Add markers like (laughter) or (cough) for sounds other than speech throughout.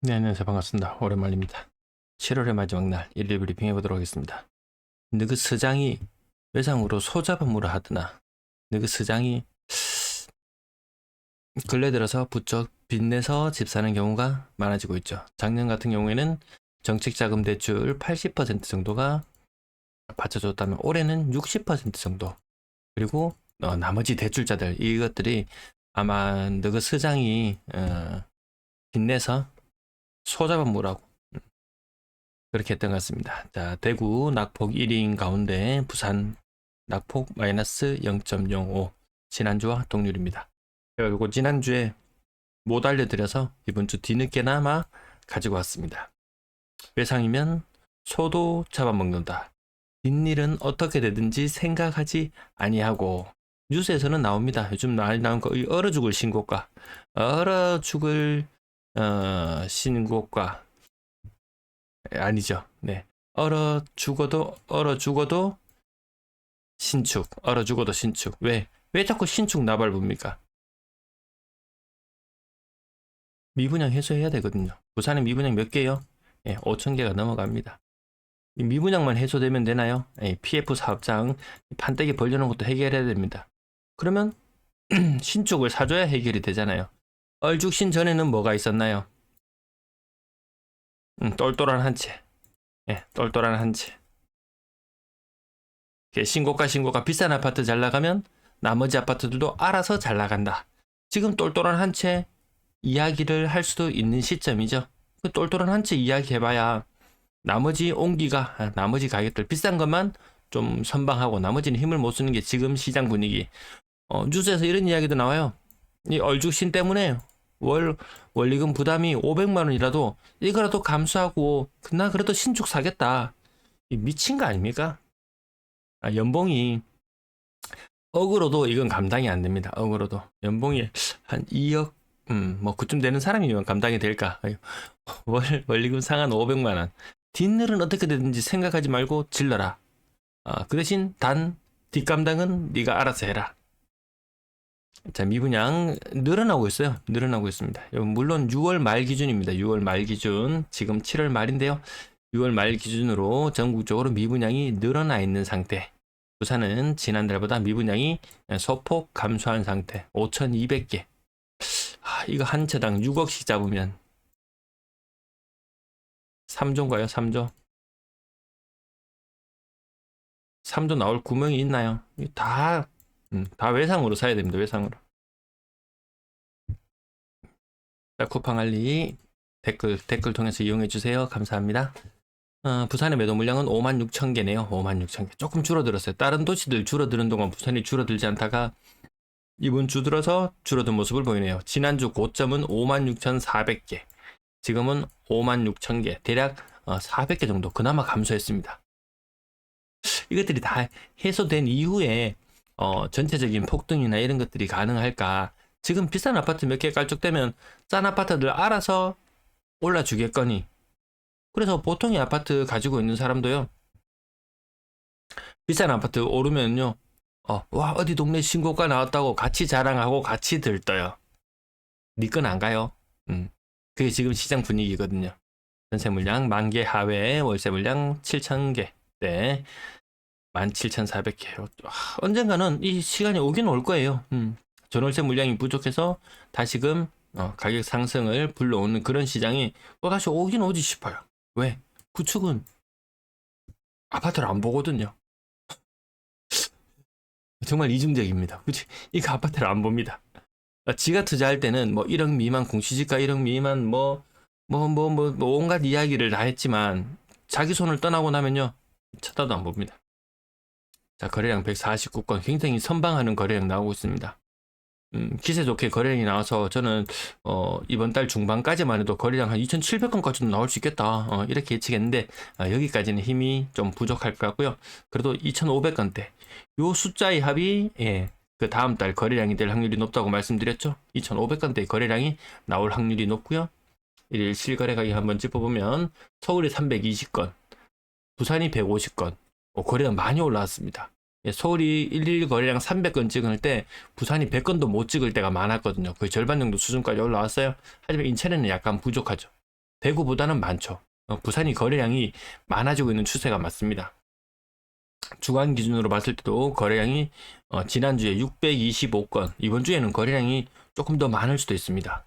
네, 안녕하세요. 반갑습니다. 오랜만입니다. 7월의 마지막 날 일일 브리핑 해보도록 하겠습니다. 너그 서장이 외상으로 소잡음으로 하드나 너그 서장이 근래 들어서 부쩍 빚내서 집 사는 경우가 많아지고 있죠. 작년 같은 경우에는 정책자금 대출 80% 정도가 받쳐줬다면 올해는 60% 정도 그리고 어, 나머지 대출자들 이것들이 아마 너그 서장이 어, 빚내서 소잡음무라고 그렇게 했던 것 같습니다. 자, 대구 낙폭 1인 가운데 부산 낙폭 마이너스 0.05 지난주와 동률입니다. 제가 이거 지난주에 못 알려드려서 이번 주 뒤늦게나마 가지고 왔습니다. 외상이면 소도 잡아먹는다. 뒷일은 어떻게 되든지 생각하지 아니하고 뉴스에서는 나옵니다. 요즘 많이 나온 거 이 얼어 죽을 신고가 얼어 죽을 어, 신고가 아니죠. 네. 얼어 죽어도 얼어 죽어도 신축. 얼어 죽어도 신축. 왜? 왜 자꾸 신축 나발부입니까? 미분양 해소해야 되거든요. 부산에 미분양 몇 개요? 예, 5천 개가 넘어갑니다. 이 미분양만 해소되면 되나요? 예, PF 사업장 판때기 벌려놓은 것도 해결해야 됩니다. 그러면 (clears throat) 신축을 사줘야 해결이 되잖아요. 얼죽신 전에는 뭐가 있었나요? 음, 똘똘한 한 채. 예, 똘똘한 한 채. 신고가 신고가 비싼 아파트 잘 나가면 나머지 아파트들도 알아서 잘 나간다. 지금 똘똘한 한 채 이야기를 할 수도 있는 시점이죠. 그 똘똘한 한 채 이야기 해봐야 나머지 온기가, 아, 나머지 가격들 비싼 것만 좀 선방하고 나머지는 힘을 못 쓰는 게 지금 시장 분위기. 어, 뉴스에서 이런 이야기도 나와요. 이 얼죽신 때문에 월 원리금 부담이 500만 원이라도 이거라도 감수하고 나 그래도 신축 사겠다. 이 미친 거 아닙니까? 아, 연봉이 억으로도 이건 감당이 안 됩니다. 억으로도 연봉이 한 2억 음, 뭐 그쯤 되는 사람이면 감당이 될까? 월 원리금 상한 500만 원. 뒷일은 어떻게 되든지 생각하지 말고 질러라. 아, 그 대신 단 뒷감당은 네가 알아서 해라. 자, 미분양 늘어나고 있어요. 늘어나고 있습니다. 물론 6월 말 기준입니다. 6월 말 기준. 지금 7월 말인데요. 6월 말 기준으로 전국적으로 미분양이 늘어나 있는 상태. 부산은 지난달보다 미분양이 소폭 감소한 상태. 5,200개. 아, 이거 한 채당 6억씩 잡으면 3조인가요? 3조? 3조 나올 구멍이 있나요? 다 음, 다 외상으로 사야 됩니다. 외상으로. 자, 쿠팡 알리 댓글 댓글 통해서 이용해 주세요. 감사합니다. 어, 부산의 매도 물량은 5만 6천 개네요. 5만 6천 개. 조금 줄어들었어요. 다른 도시들 줄어드는 동안 부산이 줄어들지 않다가 이번 주 들어서 줄어든 모습을 보이네요. 지난주 고점은 5만 6천 400개. 지금은 5만 6천 개. 대략 400개 정도 그나마 감소했습니다. 이것들이 다 해소된 이후에 어, 전체적인 폭등이나 이런 것들이 가능할까? 지금 비싼 아파트 몇 개 깔짝되면 싼 아파트들 알아서 올라주겠거니. 그래서 보통의 아파트 가지고 있는 사람도요. 비싼 아파트 오르면요. 어, 와, 어디 동네 신고가 나왔다고 같이 자랑하고 같이 들떠요. 니건 안 가요. 음. 그게 지금 시장 분위기거든요. 전세 물량 만개 하회, 월세 물량 7천 개. 네. 17,400개. 아, 언젠가는 이 시간이 오긴 올 거예요. 음. 전월세 물량이 부족해서 다시금 어, 가격 상승을 불러오는 그런 시장이 또 다시 오긴 오지 싶어요. 왜? 구축은 아파트를 안 보거든요. (laughs) 정말 이중적입니다. 그치? 이거 아파트를 안 봅니다. 아, 지가 투자할 때는 뭐 1억 미만 공시지가 1억 미만 뭐뭐 뭐 뭐 뭐 온갖 이야기를 다 했지만 자기 손을 떠나고 나면요 쳐다도 안 봅니다. 자, 거래량 149건 굉장히 선방하는 거래량 나오고 있습니다. 음, 기세 좋게 거래량이 나와서 저는 어, 이번 달 중반까지만 해도 거래량 한 2,700건까지도 나올 수 있겠다. 어, 이렇게 예측했는데 어, 여기까지는 힘이 좀 부족할 것 같고요. 그래도 2,500건대. 요 숫자의 합이 예, 그 다음 달 거래량이 될 확률이 높다고 말씀드렸죠. 2,500건대 거래량이 나올 확률이 높고요. 일일 실거래 가격 한번 짚어보면 서울이 320건, 부산이 150건, 어, 거래량 많이 올라왔습니다. 예, 서울이 11 거래량 300건 찍을 때 부산이 100건도 못 찍을 때가 많았거든요. 거의 절반 정도 수준까지 올라왔어요. 하지만 인천에는 약간 부족하죠. 대구보다는 많죠. 어, 부산이 거래량이 많아지고 있는 추세가 맞습니다. 주간 기준으로 봤을 때도 거래량이 어, 지난주에 625건, 이번 주에는 거래량이 조금 더 많을 수도 있습니다.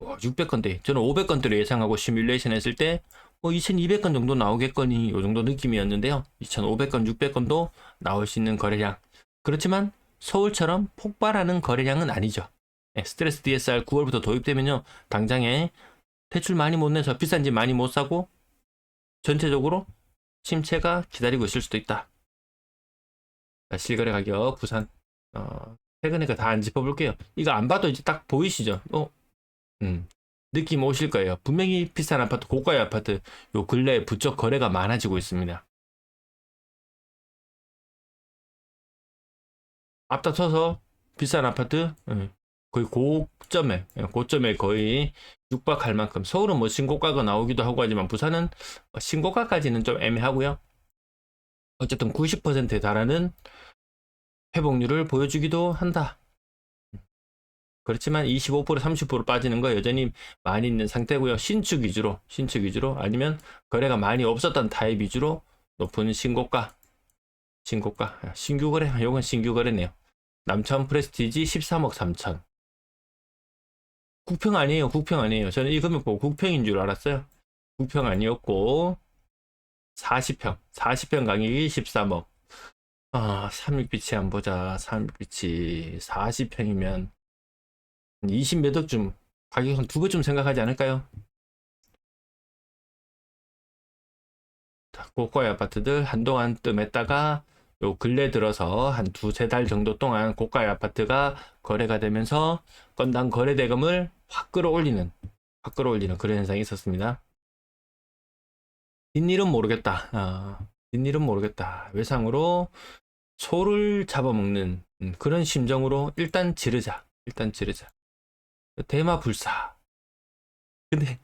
600건대, 저는 500건대로 예상하고 시뮬레이션 했을 때 뭐 2200건 정도 나오겠거니 이 정도 느낌이었는데요. 2500건, 600건도 나올 수 있는 거래량. 그렇지만 서울처럼 폭발하는 거래량은 아니죠. 예, 스트레스 DSR 9월부터 도입되면요. 당장에 대출 많이 못 내서 비싼 집 많이 못 사고 전체적으로 침체가 기다리고 있을 수도 있다. 자, 실거래 가격 부산 어, 최근에 그 다 안 짚어볼게요. 이거 안 봐도 이제 딱 보이시죠? 어, 음, 느낌 오실 거예요. 분명히 비싼 아파트, 고가의 아파트 요 근래에 부쩍 거래가 많아지고 있습니다. 앞다퉈서 비싼 아파트 예, 거의 고점에 예, 고점에 거의 육박할 만큼 서울은 뭐 신고가가 나오기도 하고 하지만 부산은 신고가까지는 좀 애매하고요. 어쨌든 90%에 달하는 회복률을 보여주기도 한다. 그렇지만 25% 30% 빠지는 거 여전히 많이 있는 상태고요. 신축 위주로 신축 위주로 아니면 거래가 많이 없었던 타입 위주로 높은 신고가 신고가 신규 거래 이건 신규 거래네요. 남천 프레스티지 13억 3천. 국평 아니에요. 국평 아니에요. 저는 이 금액 보고 국평인 줄 알았어요. 국평 아니었고 40평. 40평 가격이 13억. 아, 3육비치 안 보자. 3육비치 40평이면 20몇 억쯤 가격 한 두 배쯤 생각하지 않을까요? 자, 고가의 아파트들 한동안 뜸했다가 요 근래 들어서 한 두세 달 정도 동안 고가의 아파트가 거래가 되면서 건당 거래 대금을 확 끌어올리는 확 끌어올리는 그런 현상이 있었습니다. 뒷일은 모르겠다. 아, 뒷일은 모르겠다. 외상으로 소를 잡아먹는 음, 그런 심정으로 일단 지르자. 일단 지르자. 대마 불사. 근데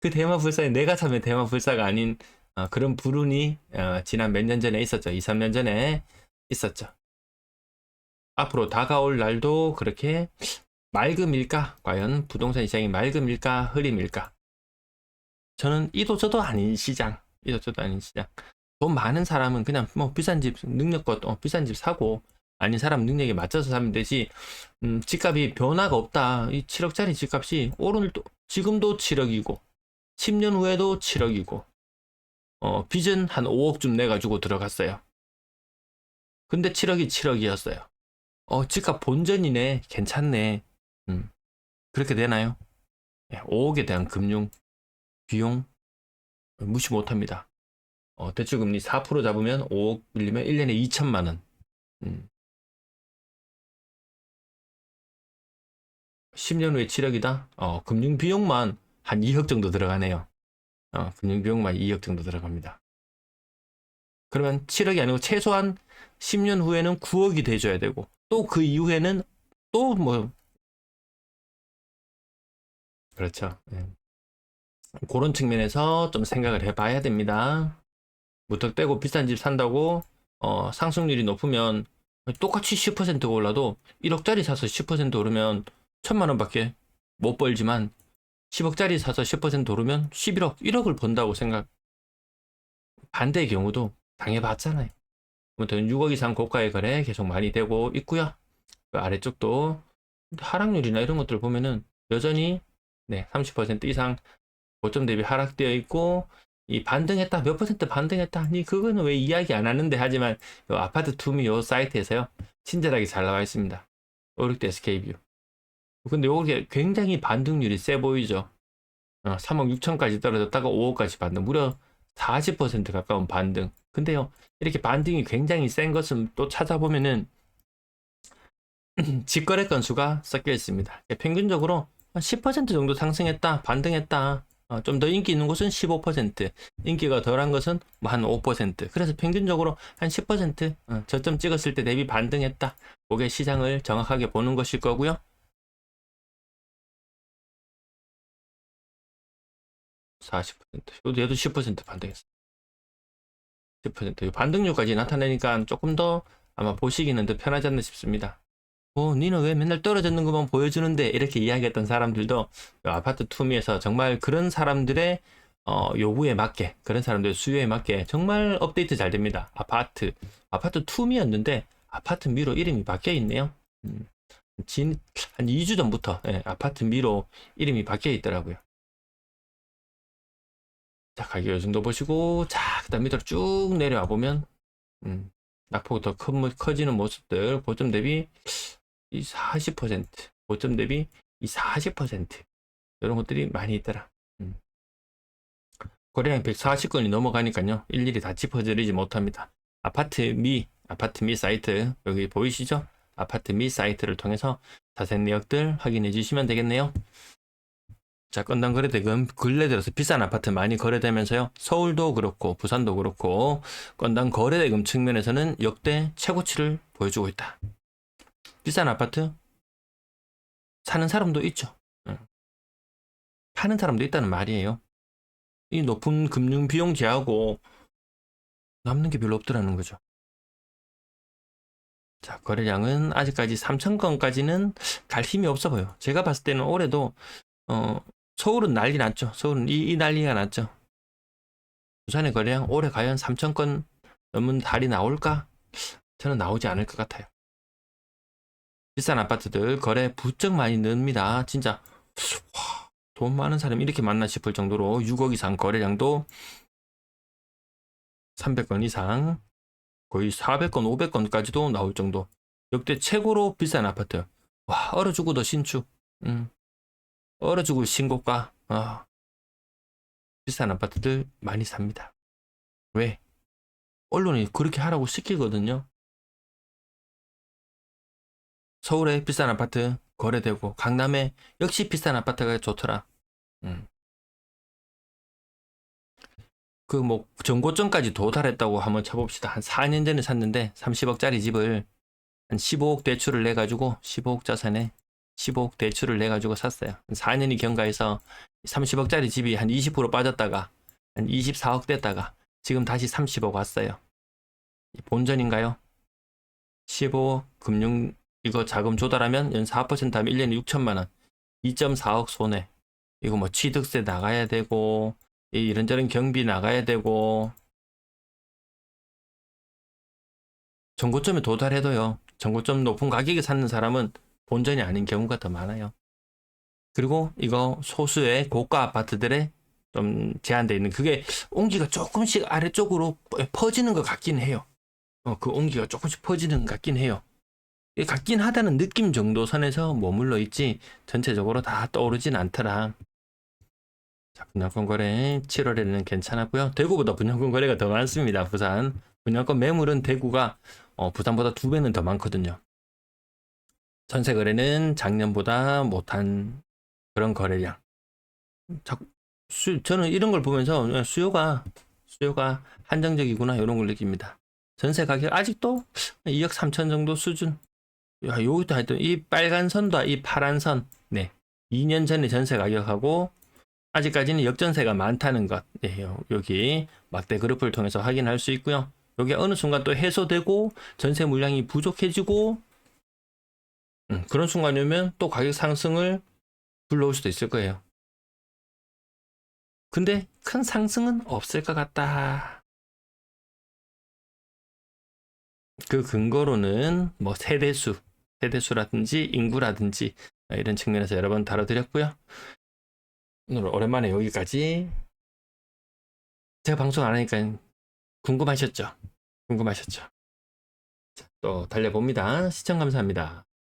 그 대마 불사에 내가 참여 대마 불사가 아닌 어, 그런 불운이 어, 지난 몇 년 전에 있었죠. 2, 3년 전에 있었죠. 앞으로 다가올 날도 그렇게 맑음일까? 과연 부동산 시장이 맑음일까? 흐림일까? 저는 이도 저도 아닌 시장. 이도 저도 아닌 시장. 돈 많은 사람은 그냥 뭐 비싼 집 능력껏 어, 비싼 집 사고 아닌 사람 능력에 맞춰서 사면 되지. 음, 집값이 변화가 없다. 이 7억짜리 집값이 오늘도 지금도 7억이고 10년 후에도 7억이고 어, 빚은 한 5억쯤 내가지고 들어갔어요. 근데 7억이 7억이었어요. 어, 집값 본전이네. 괜찮네. 음, 그렇게 되나요? 5억에 대한 금융 비용 무시 못합니다. 어, 대출금리 4% 잡으면 5억 빌리면 1년에 2천만 원. 음. 10년 후에 7억이다? 어, 금융 비용만 한 2억 정도 들어가네요. 어, 금융 비용만 2억 정도 들어갑니다. 그러면 7억이 아니고 최소한 10년 후에는 9억이 돼줘야 되고 또 그 이후에는 또 뭐 그렇죠. 네. 그런 측면에서 좀 생각을 해봐야 됩니다. 무턱대고 비싼 집 산다고 어, 상승률이 높으면 똑같이 10% 올라도 1억짜리 사서 10% 오르면 천만 원밖에 못 벌지만 10억짜리 사서 10% 오르면 11억, 1억을 번다고 생각. 반대의 경우도 당해봤잖아요. 아무튼 6억 이상 고가의 거래 계속 많이 되고 있고요. 그 아래쪽도 하락률이나 이런 것들을 보면은 여전히 네, 30% 이상 고점 대비 하락되어 있고 이 반등했다 몇 퍼센트 반등했다 아니 그거는 왜 이야기 안 하는데 하지만 요 아파트 투미 요 사이트에서요 친절하게 잘 나와 있습니다. 오륙대 SK뷰 근데 요게 굉장히 반등률이 세 보이죠. 어, 3억 6천까지 떨어졌다가 5억까지 반등, 무려 40% 가까운 반등. 근데요, 이렇게 반등이 굉장히 센 것은 또 찾아보면은 (clears throat) 직거래 건수가 섞여 있습니다. 평균적으로 10% 정도 상승했다, 반등했다. 어, 좀더 인기 있는 곳은 15%, 인기가 덜한 것은 뭐 한 5%. 그래서 평균적으로 한 10% 어, 저점 찍었을 때 대비 반등했다. 그게 시장을 정확하게 보는 것일 거고요. 40%. 이것도 얘도 10% 반등했어. 10%. 반등률까지 나타내니까 조금 더 아마 보시기는 더 편하지 않나 싶습니다. 어, 니는 왜 맨날 떨어졌는 것만 보여주는데 이렇게 이야기했던 사람들도 아파트 투미에서 정말 그런 사람들의 어, 요구에 맞게 그런 사람들의 수요에 맞게 정말 업데이트 잘 됩니다. 아파트 아파트 투미였는데 아파트 미로 이름이 바뀌어 있네요. 음, 진, 한 2주 전부터 예, 아파트 미로 이름이 바뀌어 있더라고요. 자, 가격 요 정도 보시고, 자, 그 다음 밑으로 쭉 내려와 보면, 음, 낙폭이 더 큰, 커지는 모습들, 고점 대비 이 40%, 고점 대비 이 40%, 이런 것들이 많이 있더라. 음. 거래량 140건이 넘어가니까요, 일일이 다 짚어드리지 못합니다. 아파트 미, 아파트 미 사이트, 여기 보이시죠? 아파트 미 사이트를 통해서 자세한 내역들 확인해 주시면 되겠네요. 자, 건당 거래대금 근래 들어서 비싼 아파트 많이 거래되면서요. 서울도 그렇고 부산도 그렇고 건당 거래대금 측면에서는 역대 최고치를 보여주고 있다. 비싼 아파트 사는 사람도 있죠. 응. 파는 사람도 있다는 말이에요. 이 높은 금융 비용 제하고 남는 게 별로 없더라는 거죠. 자, 거래량은 아직까지 3,000건까지는 갈 힘이 없어 보여. 제가 봤을 때는 올해도 어, 서울은 난리 났죠. 서울은 이, 이 난리가 났죠. 부산의 거래량 올해 과연 3,000건 넘은 달이 나올까? 저는 나오지 않을 것 같아요. 비싼 아파트들 거래 부쩍 많이 늡니다. 진짜 와, 돈 많은 사람이 이렇게 많나 싶을 정도로 6억 이상 거래량도 300건 이상 거의 400건, 500건까지도 나올 정도. 역대 최고로 비싼 아파트. 와, 얼어 죽어도 신축. 음. 얼어 죽을 신고가. 아. 비싼 아파트들 많이 삽니다. 왜? 언론이 그렇게 하라고 시키거든요. 서울에 비싼 아파트 거래되고 강남에 역시 비싼 아파트가 좋더라. 음. 그뭐 정고점까지 도달했다고 한번 쳐봅시다. 한 4년 전에 샀는데 30억짜리 집을 한 15억 대출을 내 가지고 15억 자산에 15억 대출을 내 가지고 샀어요. 4년이 경과해서 30억짜리 집이 한 20% 빠졌다가 한 24억 됐다가 지금 다시 30억 왔어요. 본전인가요? 15억 금융 이거 자금 조달하면 연 4% 하면 1년에 6천만 원. 2.4억 손해. 이거 뭐 취득세 나가야 되고 이 이런저런 경비 나가야 되고 정고점에 도달해도요. 정고점 높은 가격에 사는 사람은 본전이 아닌 경우가 더 많아요. 그리고 이거 소수의 고가 아파트들에 좀 제한되어 있는 그게 온기가 조금씩 아래쪽으로 퍼지는 것 같긴 해요. 어, 그 온기가 조금씩 퍼지는 것 같긴 해요. 같긴 하다는 느낌 정도 선에서 머물러 있지 전체적으로 다 떠오르진 않더라. 자, 분양권 거래 7월에는 괜찮았고요. 대구보다 분양권 거래가 더 많습니다. 부산 분양권 매물은 대구가 어, 부산보다 두 배는 더 많거든요. 전세 거래는 작년보다 못한 그런 거래량. 저는 이런 걸 보면서 수요가 수요가 한정적이구나 이런 걸 느낍니다. 전세 가격 아직도 2억 3천 정도 수준. 야, 여기도 하여튼 이 빨간 선과 이 파란 선, 네, 2년 전의 전세 가격하고 아직까지는 역전세가 많다는 것, 네, 여기 막대 그룹을 통해서 확인할 수 있고요. 여기 어느 순간 또 해소되고 전세 물량이 부족해지고 음, 그런 순간이 오면 또 가격 상승을 불러올 수도 있을 거예요. 근데 큰 상승은 없을 것 같다. 그 근거로는 뭐 세대수, 세대수라든지 인구라든지 이런 측면에서 여러 번 다뤄드렸고요. 오늘 오랜만에 여기까지 제가 방송 안 하니까 궁금하셨죠? 궁금하셨죠? 자, 또 달려봅니다. 시청 감사합니다.